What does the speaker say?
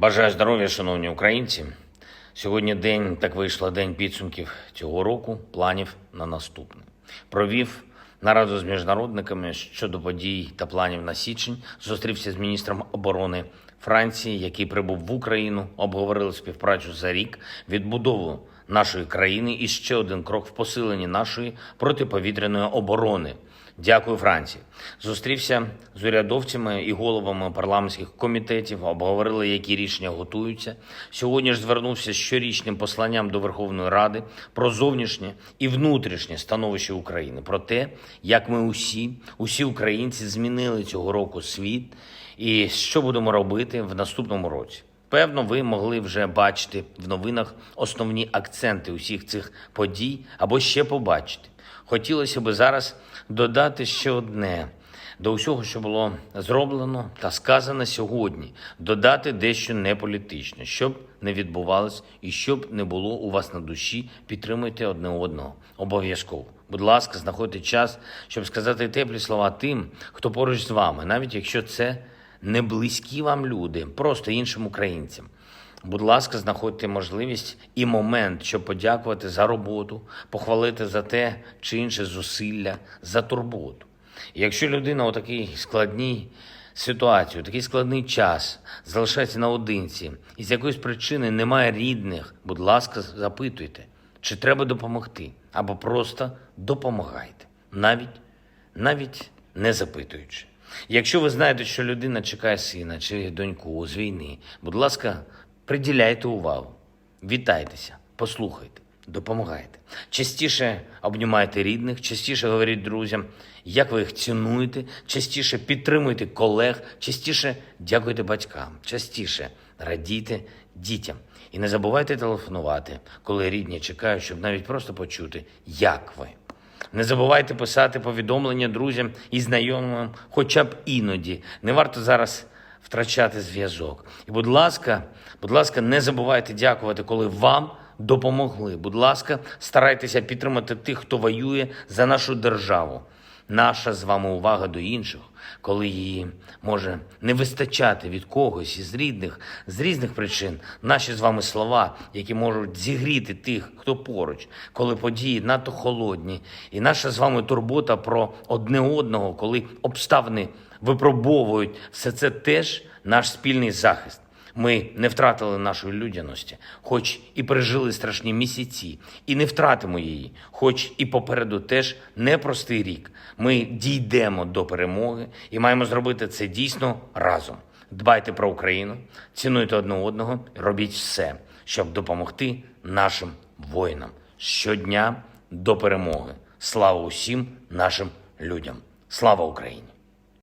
Бажаю здоров'я, шановні українці. Сьогодні день так вийшло день підсумків цього року, планів на наступне. Провів нараду з міжнародниками щодо подій та планів на січень. Зустрівся з міністром оборони Франції, який прибув в Україну. Обговорили співпрацю за рік, відбудову нашої країни і ще один крок в посиленні нашої протиповітряної оборони. Дякую, Франції. Зустрівся з урядовцями і головами парламентських комітетів, обговорили, які рішення готуються. Сьогодні ж звернувся з щорічним посланням до Верховної Ради про зовнішнє і внутрішнє становище України, про те, як ми усі, усі українці змінили цього року світ і що будемо робити в наступному році. Певно, ви могли вже бачити в новинах основні акценти усіх цих подій або ще побачити. Хотілося би зараз додати ще одне до усього, що було зроблено та сказано сьогодні, додати дещо неполітичне, щоб не відбувалось і щоб не було у вас на душі, підтримуйте одне одного. Обов'язково. Будь ласка, знаходьте час, щоб сказати теплі слова тим, хто поруч з вами, навіть якщо це не близькі вам люди, просто іншим українцям. Будь ласка, знаходьте можливість і момент, щоб подякувати за роботу, похвалити за те чи інше зусилля, за турботу. Якщо людина у такій складній ситуації, у такий складний час залишається наодинці і з якоїсь причини немає рідних, будь ласка, запитуйте, чи треба допомогти, або просто допомагайте, навіть, навіть не запитуючи. Якщо ви знаєте, що людина чекає сина чи доньку з війни, будь ласка, приділяйте увагу, вітайтеся, послухайте, допомагайте. Частіше обнімайте рідних, частіше говоріть друзям, як ви їх цінуєте, частіше підтримуйте колег, частіше дякуйте батькам, частіше радійте дітям. І не забувайте телефонувати, коли рідні чекають, щоб навіть просто почути, як ви. Не забувайте писати повідомлення друзям і знайомим, хоча б іноді. Не варто зараз втрачати зв'язок. І, будь ласка, будь ласка, не забувайте дякувати, коли вам допомогли. Будь ласка, старайтеся підтримати тих, хто воює за нашу державу. Наша з вами увага до інших, коли її може не вистачати від когось із рідних, з різних причин, наші з вами слова, які можуть зігріти тих, хто поруч, коли події надто холодні, і наша з вами турбота про одне одного, коли обставини випробовують, все це теж наш спільний захист. Ми не втратили нашої людяності, хоч і пережили страшні місяці, і не втратимо її, хоч і попереду теж непростий рік. Ми дійдемо до перемоги і маємо зробити це дійсно разом. Дбайте про Україну, цінуйте одне одного, робіть все, щоб допомогти нашим воїнам щодня до перемоги. Слава усім нашим людям! Слава Україні!